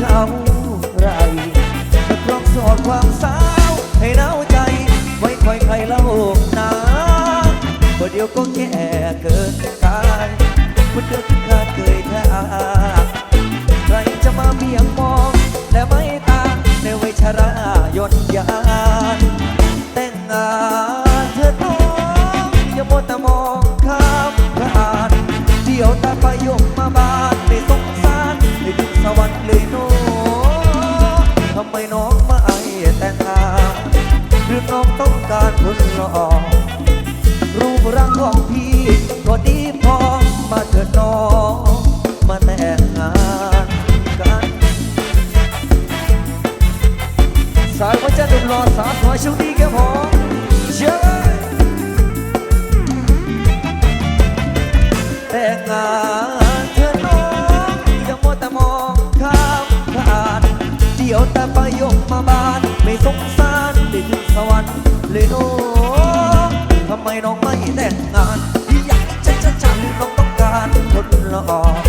เท่าไรจะครองสอดความสาว ให้เน่าใจ ไว้คอยใครเล่านาบ่เดียวก็แก่เกินกายคุณเดินขึ้นคาเคยท่าใครจะมาเบี่ยงมอง และไม่ตาในวัยชรายนยานแต่งงาน การคนหล่อรูปร่างของพี่ก็ดีพอมาเถิดน้องมาแต่งงานกัน สายหัวใจหนุ่มหล่อสาวสวยชุดนี้แค่พอเชิญแต่งงานเธอน้องอย่ามัวแต่มองข้ามผ่าน เดี๋ยวแต่ไปยคมาบานไม่สงสาร สวรรค์เลยน้องทำไมน้องไม่แต่งงานอยากจะจะฉันน้องต้องการคนละออ